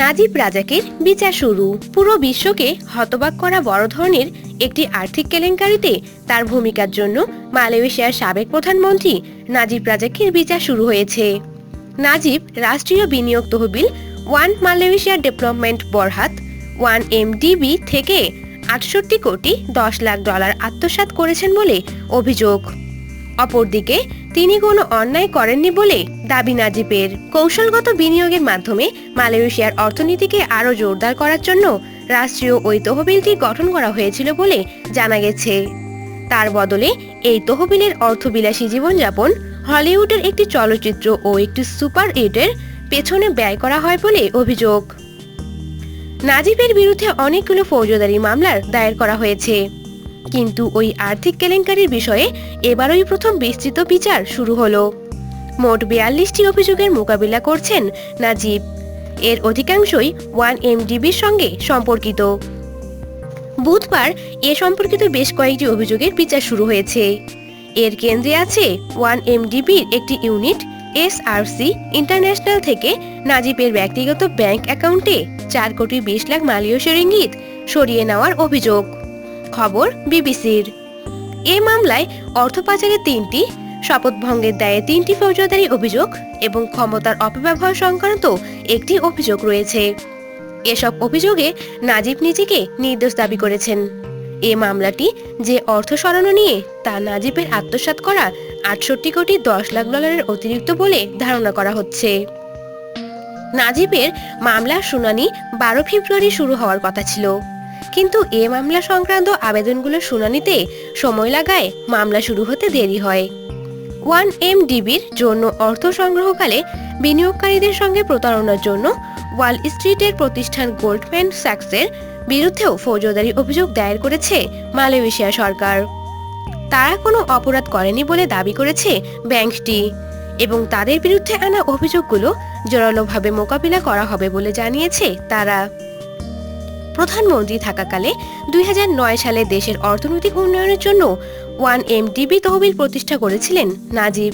নাজিব রাজাকের বিচার শুরু। পুরো বিশ্বকে হতবাক করা বড় ধরনের একটি আর্থিক কেলেঙ্কারিতে তার ভূমিকার জন্য মালয়েশিয়ার সাবেক প্রধানমন্ত্রী নাজিব রাজাকের বিচার শুরু হয়েছে। নাজিব রাষ্ট্রীয় বিনিয়োগ তহবিল one Malaysia development Berhad, one MDB থেকে আটষট্টি কোটি দশ লাখ ডলার আত্মসাৎ করেছেন বলে অভিযোগ। অপরদিকে তিনি কোনো অন্যায় করেননি বলে দাবি নাজিবের। কৌশলগত বিনিয়োগের মাধ্যমে মালয়েশিয়ার অর্থনীতিকে আরও জোরদার করার জন্য রাষ্ট্রীয় ওই তহবিলটি গঠন করা হয়েছিল বলে জানা গেছে। তার বদলে এই তহবিলের অর্থবিলাসী জীবনযাপন হলিউডের একটি চলচ্চিত্র ও একটি সুপার হিটের পেছনে ব্যয় করা হয় বলে অভিযোগ। নাজিবের বিরুদ্ধে অনেকগুলো ফৌজদারি মামলার দায়ের করা হয়েছে। কিন্তু ওই আর্থিক কেলেঙ্কারির বিষয়ে এবারই প্রথম বিস্তৃত বিচার শুরু হলো। মোট বিয়াল্লিশটি অভিযোগের মোকাবিলা করছেন নাজিব। এর অধিকাংশই ওয়ান এমডিবির সঙ্গে সম্পর্কিত। বুধবার এ সম্পর্কিত বেশ কয়েকটি অভিযোগের বিচার শুরু হয়েছে। এর কেন্দ্রে আছে ওয়ান এমডিবির একটি ইউনিট, এসআরসি ইন্টারন্যাশনাল থেকে নাজিবের ব্যক্তিগত ব্যাংক অ্যাকাউন্টে চার কোটি বিশ লাখ মালয়েশীয় রিঙ্গিত সরিয়ে নেওয়ার অভিযোগ। খবর বিবিসির। এ মামলায় অর্থ পাচারের তিনটি শপথভঙ্গের দায়ে তিনটি ফৌজদারি অভিযোগ এবং ক্ষমতার অপব্যবহার সংক্রান্ত একটি অভিযোগ রয়েছে। এসব অভিযোগে নাজিব নিজেকে নির্দোষ দাবি করেছেন। এ মামলাটি যে অর্থ সরানো নিয়ে তা নাজিবের আত্মসাৎ করা আটষট্টি কোটি দশ লাখ ডলারের অতিরিক্ত বলে ধারণা করা হচ্ছে। নাজিবের মামলার শুনানি বারো ফেব্রুয়ারি শুরু হওয়ার কথা ছিল। কিন্তু এ মামলা সংক্রান্ত আবেদনগুলোর শুনানিতে সময় লাগায় মামলা শুরু হতে দেরি হয়। ওয়ান এম ডিবির জন্য অর্থ সংগ্রহকালে বিনিয়োগকারীদের সঙ্গে প্রতারণার জন্য ওয়াল স্ট্রিটের প্রতিষ্ঠান গোল্ডম্যান স্যাক্সের বিরুদ্ধেও ফৌজদারি অভিযোগ দায়ের করেছে মালয়েশিয়া সরকার। তারা কোনো অপরাধ করেনি বলে দাবি করেছে ব্যাংকটি এবং তাদের বিরুদ্ধে আনা অভিযোগগুলো জোরালোভাবে মোকাবিলা করা হবে বলে জানিয়েছে তারা। প্রধানমন্ত্রী থাকাকালে দুই হাজার নয় সালে দেশের অর্থনৈতিক উন্নয়নের জন্য ওয়ান এম ডিবি তহবিল প্রতিষ্ঠা করেছিলেন নাজিব।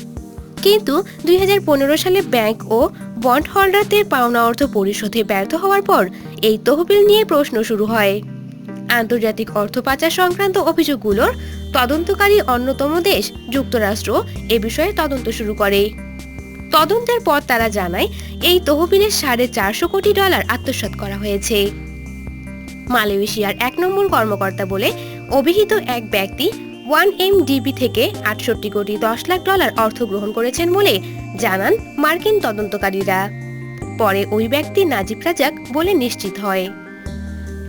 কিন্তু দুই হাজার পনেরো সালে ব্যাংক ও বন্ড হোল্ডারদের পাওনা অর্থ পরিশোধে ব্যর্থ হওয়ার পর এই তহবিল নিয়ে প্রশ্ন শুরু হয়। আন্তর্জাতিক অর্থ পাচার সংক্রান্ত অভিযোগগুলোর তদন্তকারী অন্যতম দেশ যুক্তরাষ্ট্র এ বিষয়ে তদন্ত শুরু করে। তদন্তের পর তারা জানায়, এই তহবিলের সাড়ে চারশো কোটি ডলার আত্মসাৎ করা হয়েছে। মালয়েশিয়ার এক নম্বর কর্মকর্তা বলে অভিহিত এক ব্যক্তি ওয়ান এম ডিবি থেকে আটষট্টি কোটি দশ লাখ ডলার অর্থ গ্রহণ করেছেন বলে জানান মার্কিন তদন্তকারীরা। পরে ওই ব্যক্তি নাজিব রাজাক বলে নিশ্চিত হয়।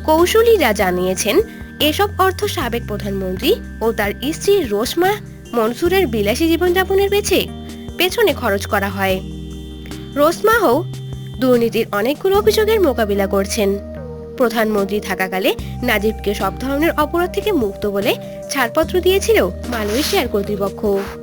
কৌশলীরা জানিয়েছেন, এসব অর্থ সাবেক প্রধানমন্ত্রী ও তার স্ত্রী রোসমা মনসুরের বিলাসী জীবনযাপনের পেছে, পেছনে খরচ করা হয়। রোসমাহও দুর্নীতির অনেকগুলো অভিযোগের মোকাবিলা করছেন। প্রধানমন্ত্রী থাকাকালে নাজিবকে সব ধরনের অপরাধ থেকে মুক্ত বলে ছাড়পত্র দিয়েছিল মালয়েশিয়ার কর্তৃপক্ষ।